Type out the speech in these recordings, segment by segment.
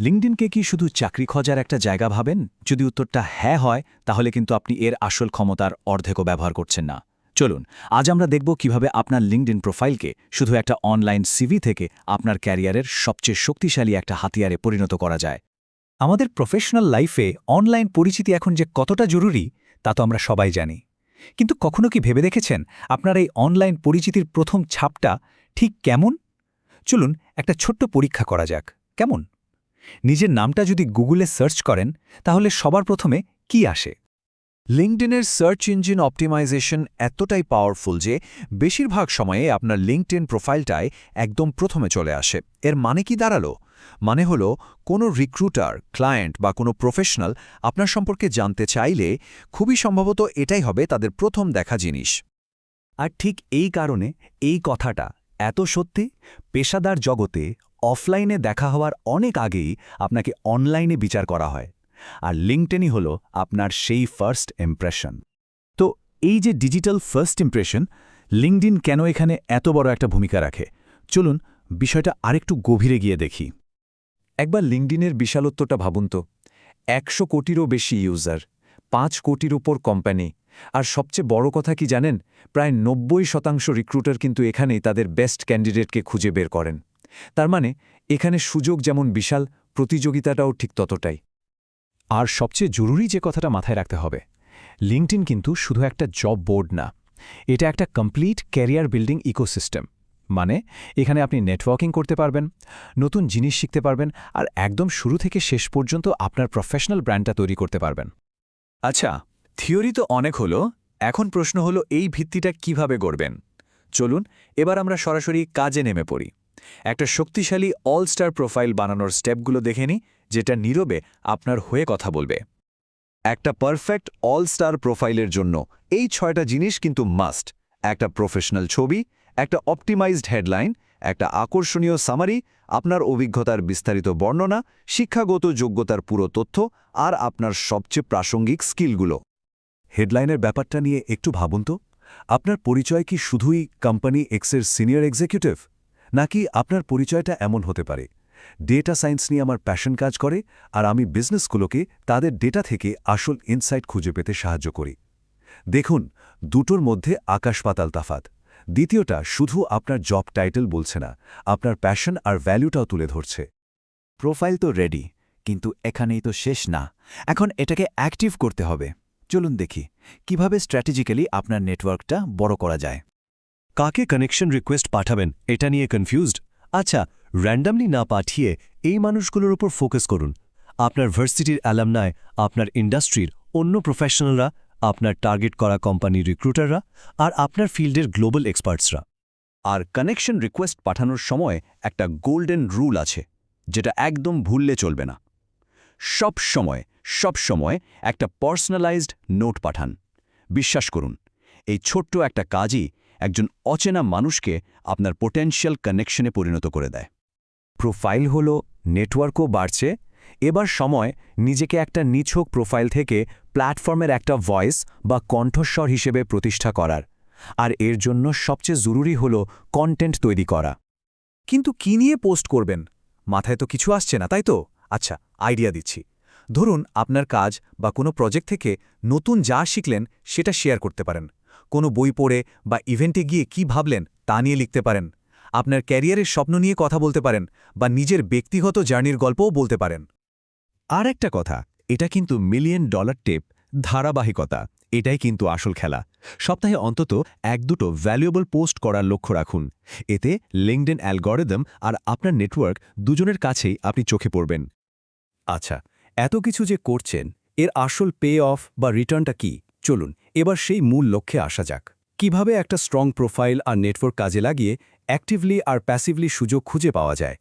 লিঙ্কডিনকে কি শুধু চাকরি খোঁজার একটা জায়গা ভাবেন? যদি উত্তরটা হ্যাঁ হয়, তাহলে কিন্তু আপনি এর আসল ক্ষমতার অর্ধেকও ব্যবহার করছেন না। চলুন, আজ আমরা দেখব কীভাবে আপনার লিঙ্কডিন প্রোফাইলকে শুধু একটা অনলাইন সিভি থেকে আপনার ক্যারিয়ারের সবচেয়ে শক্তিশালী একটা হাতিয়ারে পরিণত করা যায়। আমাদের প্রফেশনাল লাইফে অনলাইন পরিচিতি এখন যে কতটা জরুরি, তা তো আমরা সবাই জানি। কিন্তু কখনো কি ভেবে দেখেছেন আপনার এই অনলাইন পরিচিতির প্রথম ছাপটা ঠিক কেমন? চলুন, একটা ছোট্ট পরীক্ষা করা যাক। কেমন? নিজের নামটা যদি গুগলে সার্চ করেন, তাহলে সবার প্রথমে কি আসে? লিঙ্কডিনের সার্চ ইঞ্জিন অপটিমাইজেশন এতটাই পাওয়ারফুল যে, বেশিরভাগ সময়ে আপনার লিঙ্কডিন প্রোফাইলটায় একদম প্রথমে চলে আসে। এর মানে কি দাঁড়াল? মানে হলো, কোনো রিক্রুটার, ক্লায়েন্ট বা কোনো প্রফেশনাল আপনার সম্পর্কে জানতে চাইলে খুবই সম্ভবত এটাই হবে তাদের প্রথম দেখা জিনিস। আর ঠিক এই কারণে এই কথাটা এত সত্যি? পেশাদার জগতে অফলাইনে দেখা হওয়ার অনেক আগেই আপনাকে অনলাইনে বিচার করা হয়। আর লিঙ্কটেনই হল আপনার সেই ফার্স্ট ইমপ্রেশন তো এই যে ডিজিটাল ফার্স্ট ইমপ্রেশন লিঙ্কডিন কেন এখানে এত বড় একটা ভূমিকা রাখে? চলুন বিষয়টা আরেকটু গভীরে গিয়ে দেখি। একবার লিঙ্কডিনের বিশালত্বটা ভাবুন তো। একশো কোটিরও বেশি ইউজার পাঁচ কোটির উপর কোম্পানি আর সবচেয়ে বড় কথা কি জানেন? প্রায় নব্বই শতাংশ রিক্রুটার কিন্তু এখানেই তাদের বেস্ট ক্যান্ডিডেটকে খুঁজে বের করেন। তার মানে এখানে সুযোগ যেমন বিশাল, প্রতিযোগিতাটাও ঠিক ততটাই। আর সবচেয়ে জরুরি যে কথাটা মাথায় রাখতে হবে লিঙ্কডিন কিন্তু শুধু একটা জব বোর্ড না, এটা একটা কমপ্লিট ক্যারিয়ার বিল্ডিং ইকোসিস্টেম। মানে এখানে আপনি নেটওয়ার্কিং করতে পারবেন, নতুন জিনিস শিখতে পারবেন, আর একদম শুরু থেকে শেষ পর্যন্ত আপনার প্রফেশনাল ব্র্যান্ডটা তৈরি করতে পারবেন। আচ্ছা থিওরি তো অনেক হলো, এখন প্রশ্ন হলো এই ভিত্তিটা কীভাবে গড়বেন? চলুন, এবার আমরা সরাসরি কাজে নেমে পড়ি। একটা শক্তিশালী অলস্টার প্রোফাইল বানানোর স্টেপগুলো দেখে নিই, যেটা নীরবে আপনার হয়ে কথা বলবে। একটা পারফেক্ট অল স্টার প্রোফাইলের জন্য এই ছয়টা জিনিস কিন্তু মাস্ট একটা প্রফেশনাল ছবি, একটা অপটিমাইজড হেডলাইন একটা আকর্ষণীয় সামারি আপনার অভিজ্ঞতার বিস্তারিত বর্ণনা, শিক্ষাগত যোগ্যতার পুরো তথ্য আর আপনার সবচেয়ে প্রাসঙ্গিক স্কিলগুলো হেডলাইনের ব্যাপারটা নিয়ে একটু ভাবুন তো। আপনার পরিচয় কি শুধুই কোম্পানি এক্সের সিনিয়র এক্সিকিউটিভ নাকি আপনার পরিচয়টা এমন হতে পারে? ডেটা সায়েন্স নিয়ে আমার প্যাশন কাজ করে, আর আমি বিজনেসগুলোকে তাদের ডেটা থেকে আসল ইনসাইট খুঁজে পেতে সাহায্য করি। দেখুন, দুটোর মধ্যে আকাশ পাতাল তাফাত দ্বিতীয়টা, শুধু আপনার জব টাইটেল বলছে না, আপনার প্যাশন আর ভ্যালুটাও তুলে ধরছে। প্রোফাইল তো রেডি কিন্তু এখানেই তো শেষ না। এখন এটাকে অ্যাক্টিভ করতে হবে। চলুন দেখি, কীভাবে স্ট্র্যাটেজিক্যালি আপনার নেটওয়ার্কটা বড় করা যায়? কাকে কানেকশন রিকোয়েস্ট পাঠাবেন এটা নিয়ে কনফিউজড আচ্ছা র্যান্ডামলি না পাঠিয়ে এই মানুষগুলোর উপর ফোকাস করুন। আপনার ভার্সিটির অ্যালামনায় আপনার ইন্ডাস্ট্রির অন্য প্রফেশনালরা আপনার টার্গেট করা কোম্পানির রিক্রুটাররা আর আপনার ফিল্ডের গ্লোবাল এক্সপার্টসরা আর কানেকশন রিকোয়েস্ট পাঠানোর সময় একটা গোল্ডেন রুল আছে, যেটা একদম ভুললে চলবে না। সব সময় সব সময় একটা পার্সোনালাইজড নোট পাঠান। বিশ্বাস করুন, এই ছোট্ট একটা কাজই একজন অচেনা মানুষকে আপনার পোটেনশিয়াল কানেকশনে পরিণত করে দেয়। প্রোফাইল হলো নেটওয়ার্কও বাড়ছে, এবার সময় নিজেকে একটা নিছক প্রোফাইল থেকে প্ল্যাটফর্মের একটা ভয়েস বা কণ্ঠস্বর হিসেবে প্রতিষ্ঠা করার, আর এর জন্য সবচেয়ে জরুরি হল কন্টেন্ট তৈরি করা। কিন্তু কি নিয়ে পোস্ট করবেন? মাথায় তো কিছু আসছে না, তাই তো? আচ্ছা আইডিয়া দিচ্ছি। ধরুন আপনার কাজ বা কোনো প্রজেক্ট থেকে নতুন যা শিখলেন সেটা শেয়ার করতে পারেন। কোনো বই পড়ে বা ইভেন্টে গিয়ে কি ভাবলেন তা নিয়ে লিখতে পারেন। আপনার ক্যারিয়ারের স্বপ্ন নিয়ে কথা বলতে পারেন বা নিজের ব্যক্তিগত জার্নির গল্পও বলতে পারেন। আর একটা কথা, এটা কিন্তু মিলিয়ন ডলার টেপ, ধারাবাহিকতা, এটাই কিন্তু আসল খেলা। সপ্তাহে অন্তত এক দুটো ভ্যালুয়েবল পোস্ট করার লক্ষ্য রাখুন। এতে লিঙ্কডেন অ্যালগরিদম আর আপনার নেটওয়ার্ক দুজনের কাছেই আপনি চোখে পড়বেন। আচ্ছা এত কিছু যে করছেন, এর আসল পে অফ বা রিটার্নটা কি? চলুন এবার সেই মূল লক্ষ্যে আসা যাক। কীভাবে একটা স্ট্রং প্রোফাইল আর নেটওয়ার্ক কাজে লাগিয়ে অ্যাক্টিভলি আর প্যাসিভলি সুযোগ খুঁজে পাওয়া যায়?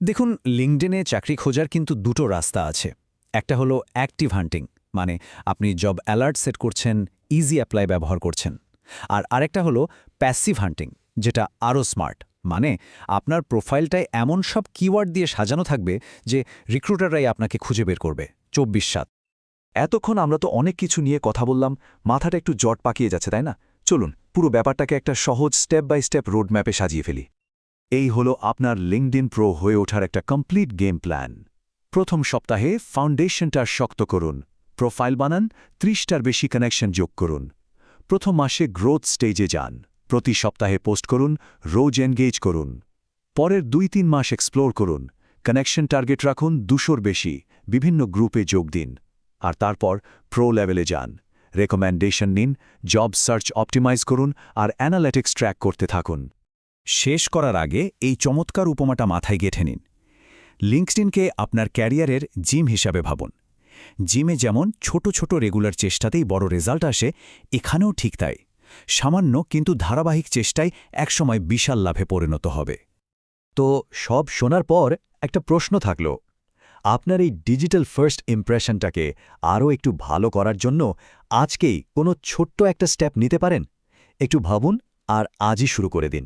দেখুন লিঙ্কডেনে চাকরি খোঁজার কিন্তু দুটো রাস্তা আছে। একটা হলো অ্যাক্টিভ হান্টিং মানে আপনি জব অ্যালার্ট সেট করছেন ইজি অ্যাপ্লাই ব্যবহার করছেন। আর আরেকটা হলো প্যাসিভ হান্টিং যেটা আরও স্মার্ট মানে আপনার প্রোফাইলটায় এমন সব কিওয়ার্ড দিয়ে সাজানো থাকবে যে রিক্রুটাররাই আপনাকে খুঁজে বের করবে। চব্বিশ সাত। এতক্ষণ আমরা তো অনেক কিছু নিয়ে কথা বললাম, মাথাটা একটু জট পাকিয়ে যাচ্ছে, তাই না? চলুন, পুরো ব্যাপারটাকে একটা সহজ স্টেপ বাই স্টেপ রোডম্যাপে সাজিয়ে ফেলি। এই হলো আপনার লিঙ্কডিন প্রো হয়ে ওঠার একটা কমপ্লিট গেম প্ল্যান প্রথম সপ্তাহে ফাউন্ডেশনটা শক্ত করুন প্রোফাইল বানান, ত্রিশটার বেশি কানেকশন যোগ করুন। প্রথম মাসে গ্রোথ স্টেজে যান, প্রতি সপ্তাহে পোস্ট করুন, রোজ এনগেজ করুন। পরের দুই তিন মাস এক্সপ্লোর করুন কানেকশন টার্গেট রাখুন দুশোর বেশি, বিভিন্ন গ্রুপে যোগ দিন। আর তারপর প্রো লেভেলে যান। রেকমেন্ডেশন নিন জব সার্চ অপটিমাইজ করুন, আর অ্যানালিটিক্স ট্র্যাক করতে থাকুন। শেষ করার আগে এই চমৎকার উপমাটা মাথায় গেঁথে নিন। লিঙ্কসটিনকে আপনার ক্যারিয়ারের জিম হিসাবে ভাবুন। জিমে যেমন ছোট ছোট রেগুলার চেষ্টাতেই বড় রেজাল্ট আসে, এখানেও ঠিক তাই। সামান্য কিন্তু ধারাবাহিক চেষ্টায় একসময় বিশাল লাভে পরিণত হবে। তো সব শোনার পর একটা প্রশ্ন থাকল আপনার এই ডিজিটাল ফার্স্ট ইমপ্রেশনটাকে আরও একটু ভালো করার জন্য আজকেই কোনো ছোট্ট একটা স্টেপ নিতে পারেন? একটু ভাবুন আর আজই শুরু করে দিন।